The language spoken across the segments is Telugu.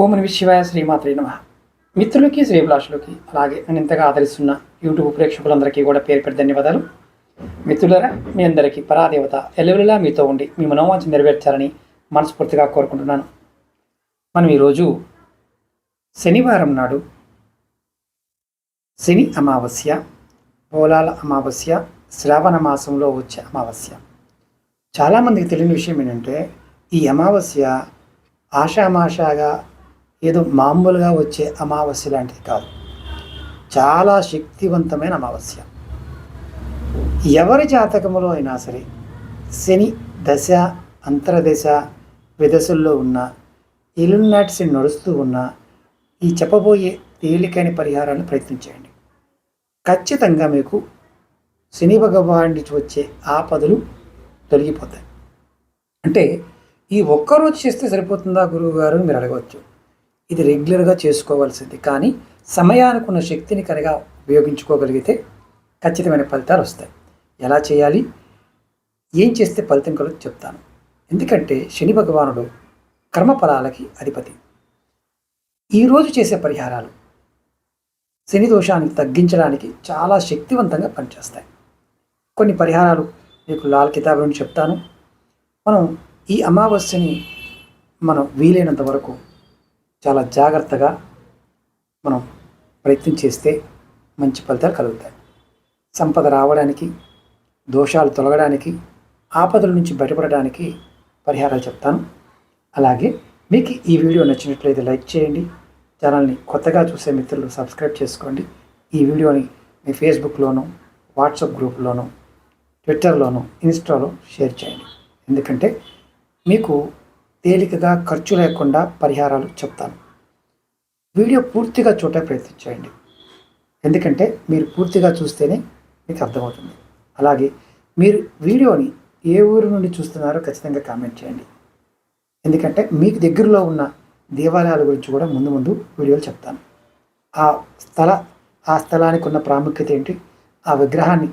ఓం నమ శివాయ శ్రీమాత్రి నమ. మిత్రులకి శ్రీభిలాషులకి అలాగే నేను ఇంతగా ఆదరిస్తున్న యూట్యూబ్ ప్రేక్షకులందరికీ కూడా పేరు పెద్ద ధన్యవాదాలు. మిత్రులరా మీ అందరికీ పరాదేవత ఎల్లవెల్లా మీతో ఉండి మీ మనోవాంఛ నెరవేర్చాలని మనస్ఫూర్తిగా కోరుకుంటున్నాను. మనం ఈరోజు శనివారం నాడు శని అమావాస్య బోలాల అమావాస్య శ్రావణ మాసంలో వచ్చే అమావాస్య. చాలామందికి తెలియని విషయం ఏంటంటే ఈ అమావాస్య ఆషామాషాగా ఏదో మామూలుగా వచ్చే అమావాస్య లాంటిది కాదు. చాలా శక్తివంతమైన అమావాస్య. ఎవరి జాతకములో అయినా సరే శని దశ అంతరదశ విదశల్లో ఉన్న ఇలునాటి నడుస్తూ ఉన్న ఈ చెప్పబోయే తేలికైన పరిహారాన్ని ప్రయత్నించండి ఖచ్చితంగా మీకు శని భగవాన్ నుంచి వచ్చే ఆపదలు తొలగిపోతాయి. అంటే ఈ ఒక్కరోజు చేస్తే సరిపోతుందా గురువుగారు మీరు అడగవచ్చు. ఇది రెగ్యులర్గా చేసుకోవాల్సింది. కానీ సమయానికి ఉన్న శక్తిని కనుక ఉపయోగించుకోగలిగితే ఖచ్చితమైన ఫలితాలు వస్తాయి. ఎలా చేయాలి? ఏం చేస్తే ఫలితం కలుగు చెప్తాను. ఎందుకంటే శని భగవానుడు కర్మఫలాలకి అధిపతి. ఈరోజు చేసే పరిహారాలు శని దోషాన్ని తగ్గించడానికి చాలా శక్తివంతంగా పనిచేస్తాయి. కొన్ని పరిహారాలు మీకు లాల్ కితాబ్ నుండి చెప్తాను. మనం ఈ అమావాస్యని మనం వీలైనంత వరకు చాలా జాగ్రత్తగా మనం ప్రయత్నం చేస్తే మంచి ఫలితాలు కలుగుతాయి. సంపద రావడానికి దోషాలు తొలగడానికి ఆపదల నుంచి బయటపడడానికి పరిహారాలు చెప్తాను. అలాగే మీకు ఈ వీడియో నచ్చినట్లయితే లైక్ చేయండి. ఛానల్ని కొత్తగా చూసే మిత్రులు సబ్స్క్రైబ్ చేసుకోండి. ఈ వీడియోని మీ ఫేస్బుక్లోను వాట్సాప్ గ్రూప్లోను ట్విట్టర్లోను ఇన్స్టాలో షేర్ చేయండి. ఎందుకంటే మీకు తేలికగా ఖర్చు లేకుండా పరిహారాలు చెప్తాను. వీడియో పూర్తిగా చూడ ప్రయత్నించేయండి ఎందుకంటే మీరు పూర్తిగా చూస్తేనే మీకు అర్థమవుతుంది. అలాగే మీరు వీడియోని ఏ ఊరు నుండి చూస్తున్నారో ఖచ్చితంగా కామెంట్ చేయండి. ఎందుకంటే మీకు దగ్గరలో ఉన్న దేవాలయాల గురించి కూడా ముందు ముందు వీడియోలు చెప్తాను. ఆ స్థల ఆ స్థలానికి ఉన్న ప్రాముఖ్యత ఏంటి? ఆ విగ్రహాన్ని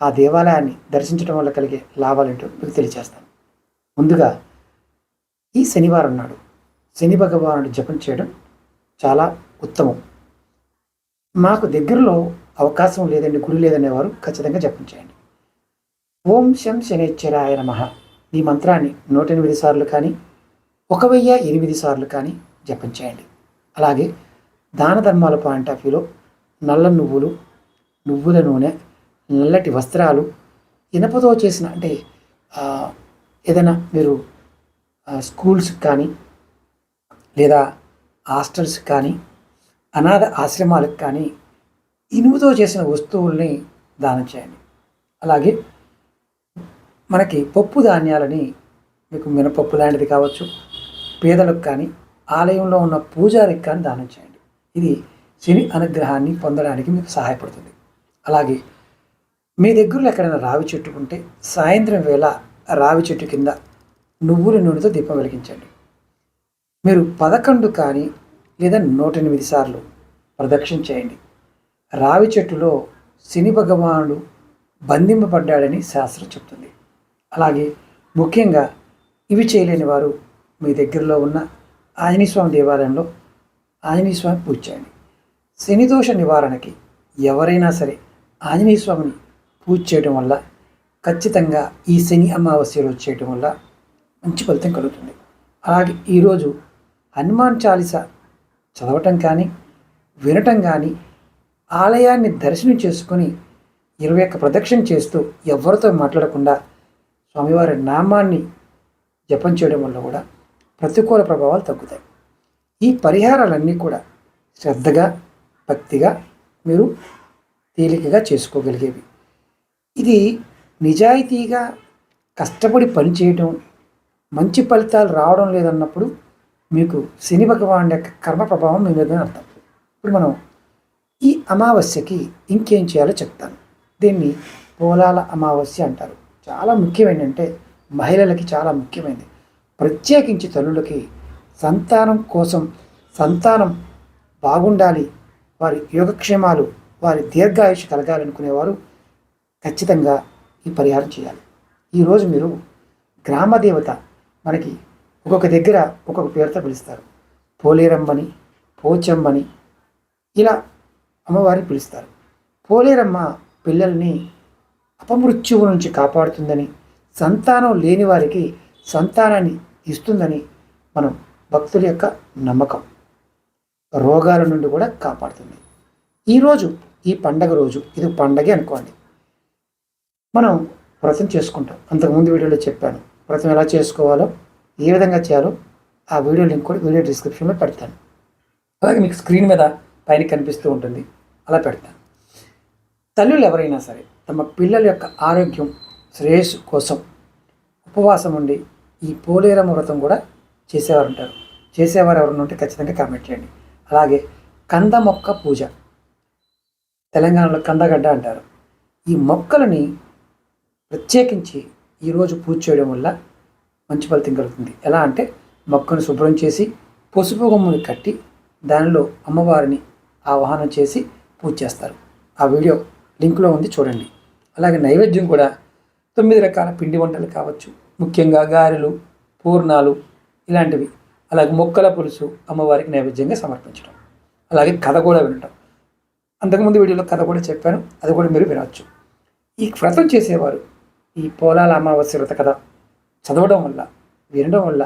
ఆ దేవాలయాన్ని దర్శించడం వల్ల కలిగే లాభాలు ఏంటో మీకు తెలియజేస్తాను ముందుగా ఈ శనివారం నాడు శని భగవానుడు జపం చేయడం చాలా ఉత్తమం. మాకు దగ్గరలో అవకాశం లేదండి గురి లేదనేవారు ఖచ్చితంగా జపం చేయండి. ఓం శం శనేశ్వరాయ నమ. ఈ మంత్రాన్ని నూట ఎనిమిది సార్లు కానీ ఒక వెయ్యి ఎనిమిది సార్లు కానీ జపం చేయండి. అలాగే దాన ధర్మాల పాయింట్ ఆఫ్ వ్యూలో నల్ల నువ్వులు నువ్వుల నూనె నల్లటి వస్త్రాలు ఇనపతో చేసిన అంటే ఏదైనా మీరు స్కూల్స్ కానీ లేదా హాస్టల్స్ కానీ అనాథ ఆశ్రమాలకు కానీ ఇనుముతో చేసిన వస్తువుల్ని దానం చేయండి. అలాగే మనకి పప్పు ధాన్యాలని మీకు మినపప్పు లాంటిది కావచ్చు పేదలకు కానీ ఆలయంలో ఉన్న పూజారికి కానీ దానం చేయండి. ఇది శని అనుగ్రహాన్ని పొందడానికి మీకు సహాయపడుతుంది. అలాగే మీ దగ్గరలో ఎక్కడైనా రావి చెట్టు ఉంటే సాయంత్రం వేళ రావి చెట్టు కింద నువ్వుల నూనెతో దీపం వెలిగించండి. మీరు పదకొండు కానీ లేదా నూట ఎనిమిది సార్లు ప్రదక్షిణ చేయండి. రావి చెట్టులో శని భగవానుడు బంధింపబడ్డాడని శాస్త్రం చెప్తుంది. అలాగే ముఖ్యంగా ఇవి చేయలేని వారు మీ దగ్గరలో ఉన్న ఆంజనేయస్వామి దేవాలయంలో ఆంజనేయస్వామి పూజ చేయండి. శని దోష నివారణకి ఎవరైనా సరే ఆంజనేయస్వామిని పూజ చేయడం వల్ల ఖచ్చితంగా ఈ శని అమావాస్య రోజు చేయడం వల్ల మంచి ఫలితం కలుగుతుంది. అలాగే ఈరోజు హనుమాన్ చాలీస చదవటం కానీ వినటం కానీ ఆలయాన్ని దర్శనం చేసుకొని ఇరవై ఒక్క ప్రదక్షిణ చేస్తూ ఎవరితో మాట్లాడకుండా స్వామివారి నామాన్ని జపం చేయడం వల్ల కూడా ప్రతికూల ప్రభావాలు తగ్గుతాయి. ఈ పరిహారాలన్నీ కూడా శ్రద్ధగా భక్తిగా మీరు తేలికగా చేసుకోగలిగేవి. ఇది నిజాయితీగా కష్టపడి పనిచేయడం మంచి ఫలితాలు రావడం లేదన్నప్పుడు మీకు శని భగవాన్ యొక్క కర్మ ప్రభావం మీ మీద అర్థం. ఇప్పుడు మనం ఈ అమావాస్యకి ఇంకేం చేయాలో చెప్తాను. దీన్ని పోలాల అమావాస్య అంటారు. చాలా ముఖ్యమైనంటే మహిళలకి చాలా ముఖ్యమైనది ప్రత్యేకించి తల్లులకి సంతానం కోసం సంతానం బాగుండాలి. వారి యోగక్షేమాలు వారి దీర్ఘాయుష్ కలగాలనుకునేవారు ఖచ్చితంగా ఈ పరిహారం చేయాలి. ఈరోజు మీరు గ్రామదేవత మనకి ఒక్కొక్క దగ్గర ఒక్కొక్క పేరుతో పిలుస్తారు. పోలేరమ్మని పోచమ్మని ఇలా అమ్మవారిని పిలుస్తారు. పోలేరమ్మ పిల్లల్ని అపమృత్యువు నుంచి కాపాడుతుందని సంతానం లేని వారికి సంతానాన్ని ఇస్తుందని మనం భక్తుల యొక్క నమ్మకం. రోగాల నుండి కూడా కాపాడుతుంది. ఈరోజు ఈ పండగ రోజు ఇది పండగే అనుకోండి. మనం వ్రతం చేసుకుంటాం. అంతకుముందు వీడియోలో చెప్పాను. వ్రతం ఎలా చేసుకోవాలో ఏ విధంగా చేయాలో ఆ వీడియో లింక్ కూడా వీడియో డిస్క్రిప్షన్లో పెడతాను. అలాగే మీకు స్క్రీన్ మీద పైన కనిపిస్తూ ఉంటుంది. అలా పెడతాను. తల్లులు ఎవరైనా సరే తమ పిల్లల యొక్క ఆరోగ్యం శ్రేయస్సు కోసం ఉపవాసం ఉండి ఈ పోలేరమ్మ వ్రతం కూడా చేసేవారు ఉంటారు. చేసేవారు ఎవరైనా ఉంటే ఖచ్చితంగా కామెంట్ చేయండి. అలాగే కంద మొక్క పూజ. తెలంగాణలో కందగడ్డ అంటారు. ఈ మొక్కలని ప్రత్యేకించి ఈరోజు పూజ చేయడం వల్ల మంచి ఫలితం కలుగుతుంది. ఎలా అంటే మొక్కను శుభ్రం చేసి పసుపు కొమ్ముని కట్టి దానిలో అమ్మవారిని ఆవాహనం చేసి పూజ చేస్తారు. ఆ వీడియో లింక్లో ఉంది చూడండి. అలాగే నైవేద్యం కూడా తొమ్మిది రకాల పిండి వంటలు కావచ్చు. ముఖ్యంగా గారెలు పూర్ణాలు ఇలాంటివి. అలాగే మొక్కల పులుసు అమ్మవారికి నైవేద్యంగా సమర్పించడం. అలాగే కథ కూడా వినటం. అంతకుముందు వీడియోలో కథ కూడా చెప్పాను. అది కూడా మీరు వినవచ్చు. ఈ వ్రతం చేసేవారు ఈ పోలాల అమావాస్య వ్రత కథ చదవడం వల్ల వినడం వల్ల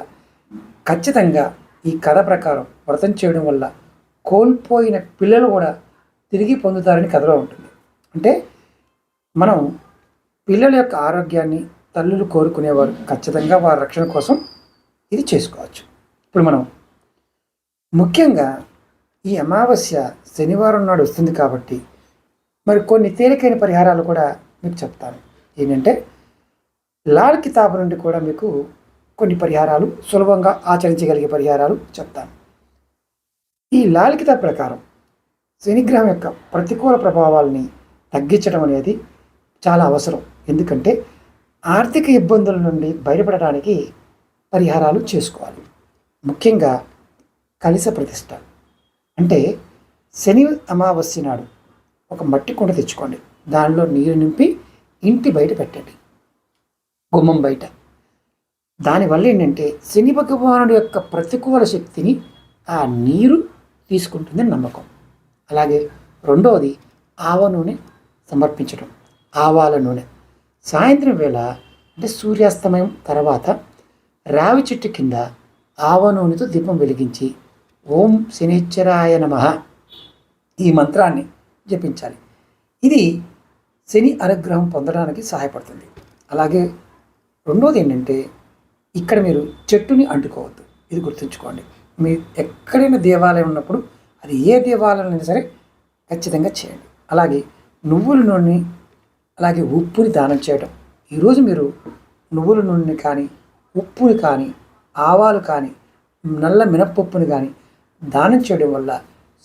ఖచ్చితంగా ఈ కథ ప్రకారం వ్రతం చేయడం వల్ల కోల్పోయిన పిల్లలు కూడా తిరిగి పొందుతారని కథలో ఉంటుంది. అంటే మనం పిల్లల యొక్క ఆరోగ్యాన్ని తల్లులు కోరుకునేవారు ఖచ్చితంగా వారి రక్షణ కోసం ఇది చేసుకోవచ్చు. ఇప్పుడు మనం ముఖ్యంగా ఈ అమావాస్య శనివారం నాడు వస్తుంది కాబట్టి మరి కొన్ని తేలికైన పరిహారాలు కూడా మీకు చెప్తాను. ఏంటంటే లాల్ కితాబ్ నుండి కూడా మీకు కొన్ని పరిహారాలు సులభంగా ఆచరించగలిగే పరిహారాలు చెప్తాను. ఈ లాల్ కితాబ్ ప్రకారం శనిగ్రహం యొక్క ప్రతికూల ప్రభావాలని తగ్గించడం అనేది చాలా అవసరం. ఎందుకంటే ఆర్థిక ఇబ్బందుల నుండి బయటపడడానికి పరిహారాలు చేసుకోవాలి. ముఖ్యంగా కలిస ప్రతిష్ట. అంటే శని అమావాస్య నాడు ఒక మట్టి కుండ తెచ్చుకోండి. దానిలో నీరు నింపి ఇంటి బయట పెట్టండి. గుమ్మం బయట. దానివల్ల ఏంటంటే శని భగవానుడి యొక్క ప్రతికూల శక్తిని ఆ నీరు తీసుకుంటుందని నమ్మకం. అలాగే రెండవది ఆవ నూనె సమర్పించడం ఆవాల నూనె. సాయంత్రం వేళ అంటే సూర్యాస్తమయం తర్వాత రావి చెట్టు కింద ఆవ నూనెతో దీపం వెలిగించి ఓం శనిశ్చరాయ నమ ఈ మంత్రాన్ని జపించాలి. ఇది శని అనుగ్రహం పొందడానికి సహాయపడుతుంది. అలాగే రెండోది ఏంటంటే ఇక్కడ మీరు చెట్టుని అంటుకోవద్దు. ఇది గుర్తుంచుకోండి. మీ ఎక్కడైనా దేవాలయం ఉన్నప్పుడు అది ఏ దేవాలయం అయినా సరే ఖచ్చితంగా చేయండి. అలాగే నువ్వుల నూనె అలాగే ఉప్పుని దానం చేయడం ఈరోజు మీరు నువ్వుల నూనెని కానీ ఉప్పుని కానీ ఆవాలు కానీ నల్ల మినప్పప్పుని కానీ దానం చేయడం వల్ల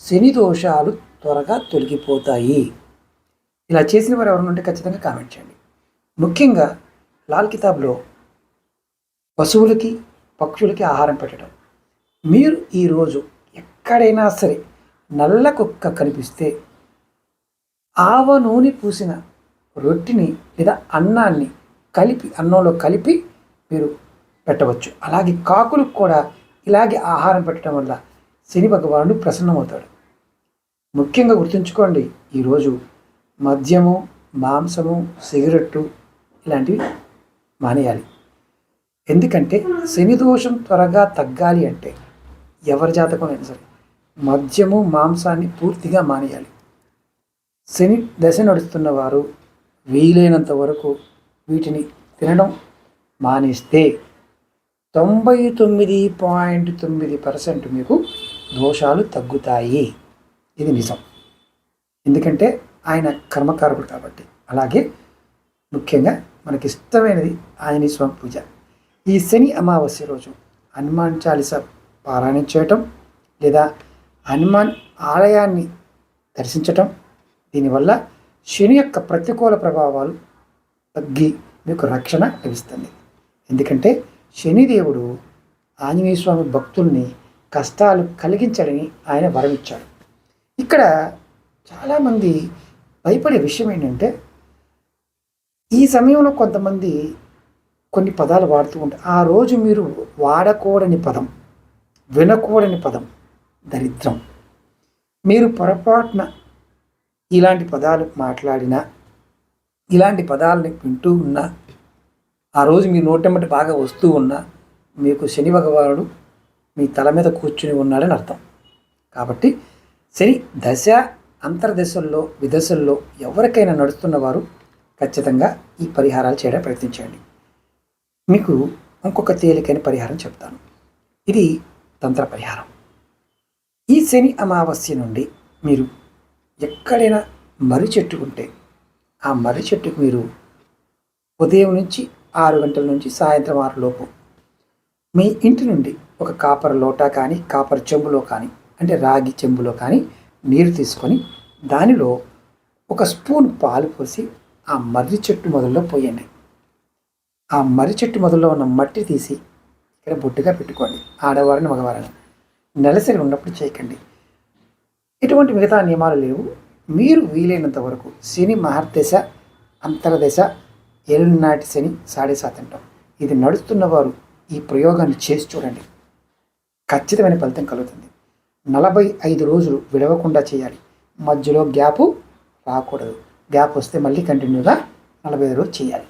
శని దోషాలు త్వరగా తొలగిపోతాయి. ఇలా చేసిన వారు ఎవరైనా ఉంటే ఖచ్చితంగా కామెంట్ చేయండి. ముఖ్యంగా లాల్ కితాబ్లో పశువులకి పక్షులకి ఆహారం పెట్టడం. మీరు ఈరోజు ఎక్కడైనా సరే నల్ల కుక్క కనిపిస్తే ఆవ నూనె పూసిన రొట్టిని లేదా అన్నాన్ని కలిపి అన్నంలో కలిపి మీరు పెట్టవచ్చు. అలాగే కాకులకు కూడా ఇలాగే ఆహారం పెట్టడం వల్ల శని భగవానుడు ప్రసన్నమవుతాడు. ముఖ్యంగా గుర్తుంచుకోండి ఈరోజు మద్యము మాంసము సిగరెట్టు ఇలాంటివి మానేయాలి. ఎందుకంటే శని దోషం త్వరగా తగ్గాలి అంటే ఎవరి జాతకం అయినా సరే మద్యము మాంసాన్ని పూర్తిగా మానేయాలి. శని దశ నడుస్తున్న వారు వీలైనంత వరకు వీటిని తినడం మానేస్తే తొంభై తొమ్మిది పాయింట్ తొమ్మిది పర్సెంట్ మీకు దోషాలు తగ్గుతాయి. ఇది నిజం. ఎందుకంటే ఆయన కర్మకారకుడు కాబట్టి. అలాగే ముఖ్యంగా మనకి ఇష్టమైనది ఆంజనేయ స్వామి పూజ. ఈ శని అమావాస్య రోజు హనుమాన్ చాలీస పారాయణం చేయటం లేదా హనుమాన్ ఆలయాన్ని దర్శించటం దీనివల్ల శని యొక్క ప్రతికూల ప్రభావాలు తగ్గి మీకు రక్షణ లభిస్తుంది. ఎందుకంటే శనిదేవుడు ఆంజనేయ స్వామి భక్తుల్ని కష్టాలు కలిగించడని ఆయన వరమిచ్చాడు. ఇక్కడ చాలామంది భయపడే విషయం ఏంటంటే ఈ సమయంలో కొంతమంది కొన్ని పదాలు వాడుతూ ఉంటారు. ఆ రోజు మీరు వాడకూడని పదం వినకూడని పదం దరిద్రం. మీరు పొరపాటున ఇలాంటి పదాలు మాట్లాడినా ఇలాంటి పదాలని వింటూ ఉన్నా ఆ రోజు మీ నోటెమ్మటి బాగా వస్తూ ఉన్నా మీకు శని భగవానుడు మీ తల మీద కూర్చుని ఉన్నాడని అర్థం. కాబట్టి శని దశ అంతర్దశల్లో విదశల్లో ఎవరికైనా నడుస్తున్న వారు ఖచ్చితంగా ఈ పరిహారాలు చేయడం ప్రయత్నించండి. మీకు ఇంకొక తేలికైన పరిహారం చెప్తాను. ఇది తంత్ర పరిహారం. ఈ శని అమావాస్య నుండి మీరు ఎక్కడైనా మర్రి చెట్టు ఉంటే ఆ మర్రి చెట్టుకు మీరు ఉదయం నుంచి ఆరు గంటల నుంచి సాయంత్రం ఆరు లోపు మీ ఇంటి నుండి ఒక కాపర్ లోటా కానీ కాపర్ చెంబులో కానీ అంటే రాగి చెంబులో కానీ నీరు తీసుకొని దానిలో ఒక స్పూన్ పాలు పోసి ఆ మర్రి చెట్టు మొదల్లో పోయండి. ఆ మర్రి చెట్టు మొదల్లో ఉన్న మట్టి తీసి ఇక్కడ బొట్టుగా పెట్టుకోండి. ఆడవారిని మగవారిని. నెలసరి ఉన్నప్పుడు చేయకండి. ఎటువంటి మిగతా నియమాలు లేవు. మీరు వీలైనంత వరకు శని మహర్దశ అంతర్దశ ఏలునాటి శని సాడే సాత్ ఇది నడుస్తున్న వారు ఈ ప్రయోగాన్ని చేసి చూడండి. ఖచ్చితమైన ఫలితం కలుగుతుంది. నలభై ఐదు రోజులు విడవకుండా చేయాలి. మధ్యలో గ్యాపు రాకూడదు. గ్యాప్ వస్తే మళ్ళీ కంటిన్యూగా నలభై ఐదు రోజులు చేయాలి.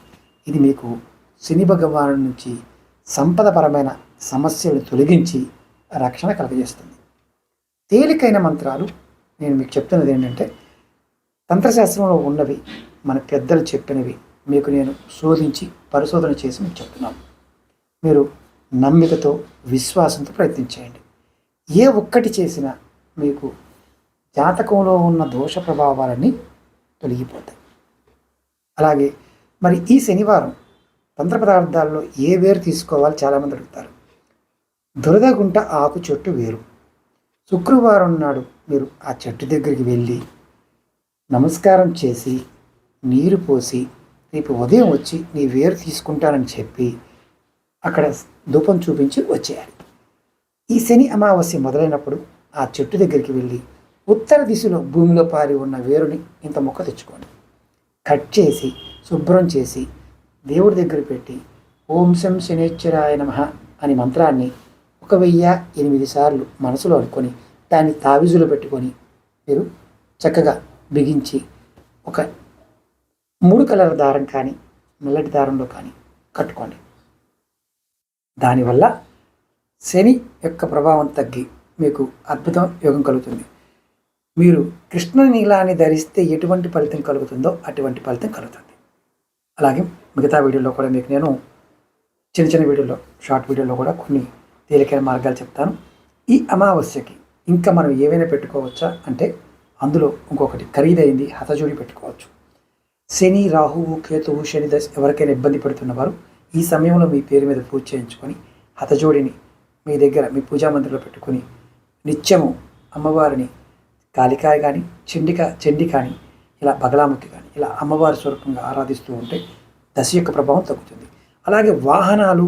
ఇది మీకు శని భగవాను నుంచి సంపదపరమైన సమస్యలు తొలగించి రక్షణ కలగజేస్తుంది. తేలికైన మంత్రాలు నేను మీకు చెప్తున్నది ఏంటంటే తంత్రశాస్త్రంలో ఉన్నవి మన పెద్దలు చెప్పినవి మీకు నేను శోధించి పరిశోధన చేసి మీకు చెప్తున్నాను. మీరు నమ్మికతో విశ్వాసంతో ప్రయత్నించేయండి ఏ ఒక్కటి చేసినా మీకు జాతకంలో ఉన్న దోష ప్రభావాలన్నీ తొలగిపోతాయి. అలాగే మరి ఈ శనివారం తంత్ర పదార్థాల్లో ఏ వేరు తీసుకోవాలి చాలామంది అడుగుతారు. దురదగుంట ఆకు చెట్టు వేరు. శుక్రవారం నాడు మీరు ఆ చెట్టు దగ్గరికి వెళ్ళి నమస్కారం చేసి నీరు పోసి రేపు ఉదయం వచ్చి నీ వేరు తీసుకుంటానని చెప్పి అక్కడ ధూపం చూపించి వచ్చేయాలి. ఈ శని అమావాస్య మొదలైనప్పుడు ఆ చెట్టు దగ్గరికి వెళ్ళి ఉత్తర దిశలో భూమిలో పారి ఉన్న వేరుని ఇంత మొక్క తెచ్చుకోండి. కట్ చేసి శుభ్రం చేసి దేవుడి దగ్గర పెట్టి ఓం శం శనేశ్వరాయ నమ అనే మంత్రాన్ని ఒక వెయ్యి ఎనిమిది సార్లు మనసులో అనుకొని దాన్ని తావిజులో పెట్టుకొని మీరు చక్కగా బిగించి ఒక మూడు కలర్ దారం కానీ నల్లటి దారంలో కానీ కట్టుకోండి. దానివల్ల శని యొక్క ప్రభావం తగ్గి మీకు అద్భుతం యోగం కలుగుతుంది. మీరు కృష్ణ నీలాన్ని ధరిస్తే ఎటువంటి ఫలితం కలుగుతుందో అటువంటి ఫలితం కలుగుతుంది. అలాగే మిగతా వీడియోలో కూడా మీకు నేను చిన్న చిన్న వీడియోలో షార్ట్ వీడియోలో కూడా కొన్ని తేలికైన మార్గాలు చెప్తాను. ఈ అమావాస్యకి ఇంకా మనం ఏవైనా పెట్టుకోవచ్చా అంటే అందులో ఇంకొకటి ఖరీదైంది హతజోడి పెట్టుకోవచ్చు. శని రాహువు కేతువు శని దశ ఎవరికైనా ఇబ్బంది పడుతున్నవారు ఈ సమయంలో మీ పేరు మీద పూజ చేయించుకొని హతజోడిని మీ దగ్గర మీ పూజా మందిరంలో పెట్టుకొని నిత్యము అమ్మవారిని కాళికాయ కానీ చండిక చండి కానీ ఇలా బగలాముఖి కానీ ఇలా అమ్మవారి స్వరూపంగా ఆరాధిస్తూ ఉంటే దశ యొక్క ప్రభావం తగ్గుతుంది. అలాగే వాహనాలు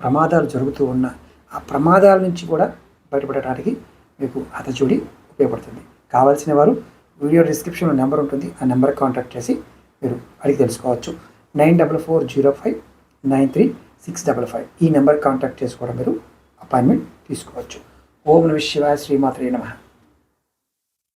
ప్రమాదాలు జరుగుతూ ఉన్న ఆ ప్రమాదాల నుంచి కూడా బయటపడటానికి మీకు అతచూడి ఉపయోగపడుతుంది. కావాల్సిన వారు వీడియో డిస్క్రిప్షన్లో నెంబర్ ఉంటుంది. ఆ నెంబర్ కాంటాక్ట్ చేసి మీరు అడిగి తెలుసుకోవచ్చు. Nine double four zero five nine three six double five ఈ నెంబర్ కాంటాక్ట్ చేసుకోవడం మీరు అపాయింట్మెంట్ తీసుకోవచ్చు. ఓం నమ శివాయ శ్రీమాత్రే నమ.